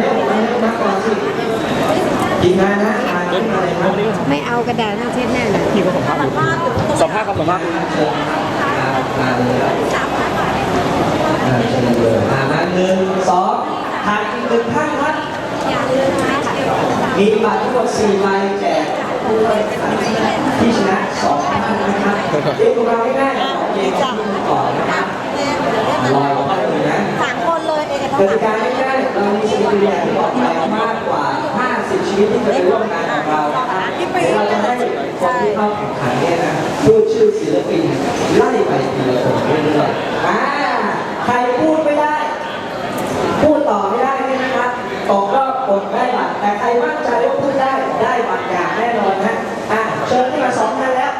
เร็วมาเร็วมาก่อนสิกินงานนะมาขึ้นมาเลยครับไม่เอากระดาษหน้าเช็ดแน่เลยพี่ก็สัมภาษณ์อยู่สัมภาษณ์ครับสัมภาษณ์เชิญมามาเลยครับอ่าเชิญเลยมามาหนึ่งสองถ่ายอีกหนึ่งท่านครับมีบัตรทั้งหมดสี่ใบแจกผู้เข้าแข่งขันที่ชนะสองท่านนะครับเรียกพวกเราง่ายๆของเกมที่ก่อนนะครับลอยออกมาเลยนะสามคนเลยเองกติกาง่ายๆเรามีชีวิตอย่างที่บอกไปมากกว่า 50ชีวิตที่จะไปร่วมงานกับเรานะครับเดี๋ยวเราจะให้คนที่เข้าแข่งขันเนี่ยนะพูดชื่อศิลปินไล่ไปทีละคนเรื่อยๆอ่าใครพูดไม่ได้ พูดต่อไม่ได้เนี่ยนะครับตกรอบกดได้บัตรแต่ใครมั่นใจว่าพูดได้ได้บัตรอย่างแน่นอนนะอะเชิญขึ้นมาสองท่านแล้ว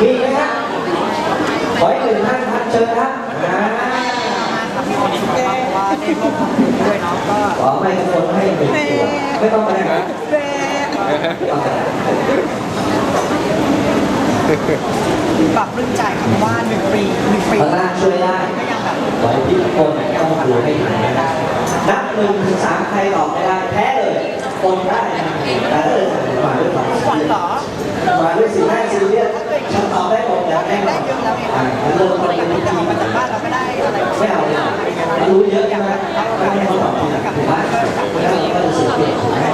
มีไหมครับขออีกหนึ่งท่านครับเชิญครับอ่า ว่าได้ร่วมทำบุญด้วยเนาะก็ขอไมโครโฟนให้หนึ่งตัวไม่ต้องมานะครับปรับรื่นใจค่ะเพราะว่าหนึ่งปีหนึ่งปีพระนาช่วยได้ก็ยังแบบขอให้พี่ทุกคนต้องดูให้ทันนะครับนับหนึ่งถึงสามใครตอบไม่ได้แพ้เลยคนได้นะเออมาด้วยความขวัญเหรอมาด้วยสีหน้าซีเรียสฉันตอบได้หมดอย่างแน่นอได้นเยอะแล้วไงอ่าคะเริ่มต้นอเป็ย่างนที่วิจะธีออกมาจากบ้านเราก็ได้อะไรไม่เอาเลย รู้เยอะใช่ไหมไม่ให้เขาตอบทีหลังถูกไหมแล้วเราก็จะเสียเปรียบถูกไหม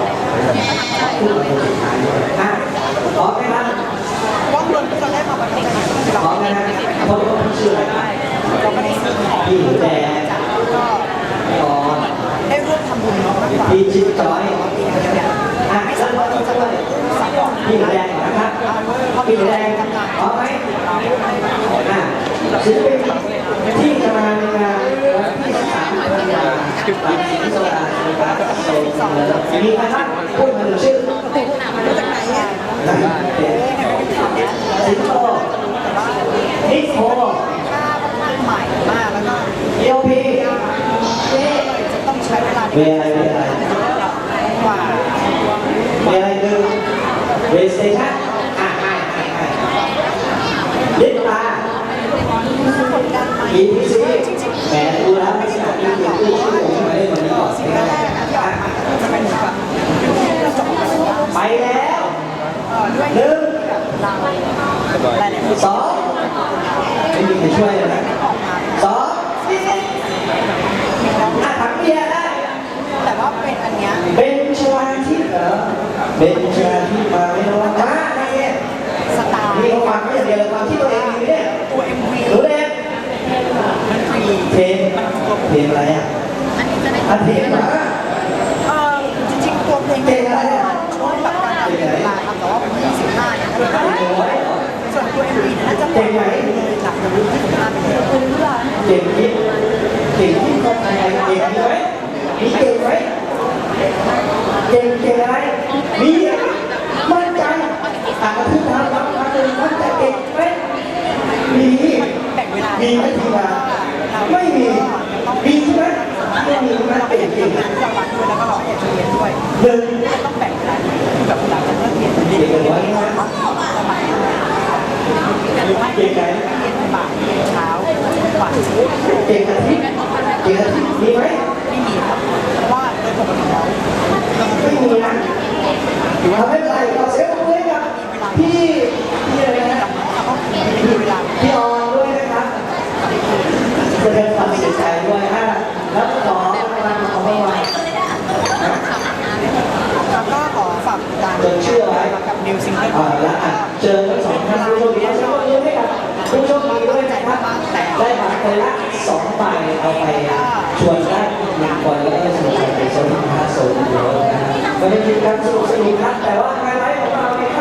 พูดมาคนสุดท้ายด้วยอะพร้อมไหมครับว่างเงินที่เราได้มาประทับใจพร้อมนะฮะเพราะว่าพี่ชื่ออะไรเราไม่ได้ซื้อของพี่หนูแดงก็พี่อนได้ร่วมทำบุญเนาะมากกว่าพี่จิ๊บจอยปีนี้เนี่ยอะเริ่มต้นด้วยพี่หนูแดงนนะครับพี่หนูแดงพร้อมไหมอะศิลปินที่จะมาในงานวันที่3กัน ยายนตัดสินสลาในการโซนเลยมีนะครับพูดมาถึงชื่อมาจากไหนเนี่ยสิงโตนิโคค่าบ้างใหม่มากแล้วก็เอลพีจะต้องใช้เวลาในเวอะไรเวอะไรกว่าเวอะไรหนึ่งเวสเตชันอะให้ให้ให้ลิปตา คนดันไหม อีพีซีแหมดูแล้วไม่ใช่อีพีคือชื่อผมมาเล่นวันนี้ก่อน สิ่งแรกนะที่ออกมาจะเป็นแบบกระจกกระจก ไปแล้ว เอ่อด้วย หนึ่ง แบบเราหลายๆคน สองไม่มีใครช่วยเลยนะออกมาสองอะถังเบียร์ได้ แต่ว่าเป็นอันเนี้ยเบนชวาทิพย์เหรอเบนชวาทิพย์มาไม่รู้ว่ามาไงเนี่ยสไตล์นี่เขาฟังไม่อย่างเดียวเลยฟังที่ตัวเองมีเนี่ยตัว MV หนูเด็กมันฟรีเพลงเพลงอะไรอะอันเพลงมาเออจริงๆตัวเพลงเป็นอะไรช่วงแบบการทำเวลาครับแต่ว่าผม25เนี่ยน่าจะเพล เนี่ยน่าจะปล่อยเลยหลังจากวันที่25ไปเลยคุณรู้เหรอเก่งยิบเก่งยิบก็ไปเก่งไหมมีเก่งไหมเก่งเก่งอะไรมีมั่นใจอ่านมาทุกทางรับมาเลยมั่นใจเก่งไหมมีแบ่งเวลามีไหมทีมาไม่มีมีใช่ไหมไม่มีใช่ไหมเราเก่เป็นงทีเก่มงงา เก่งอาทิตย์เก่งอาทิตย์มีไหมไม่มีครับเพราะว่าโดยปกติแล้วไม่มีนะถือว่าไม่เป็นไรเราเซฟมือให้กับพี่พี่อะไรนะเราก็ไม่มีเวลาพี่ออนด้วยนะครับแสดงความเสียใจด้วยฮะแล้วขอรางวัลของรางวัลแล้วก็ขอฝากการจดชื่อไว้กับนิวซิงเกิลอ่าแล้วอะเจอทั้งสองท่านผู้โชคดีแล้วก็ยิ้มให้กับผู้โชคดีด้วยนะครับได้บัตรคนละสอง ใบเอาไปชวนได้หนึ่งคนแล้วก็ชวนไปโซนห้าโซนเดียวนะฮะมันเป็นกิจกรรสนุกสนุกครับแต่ว่างาน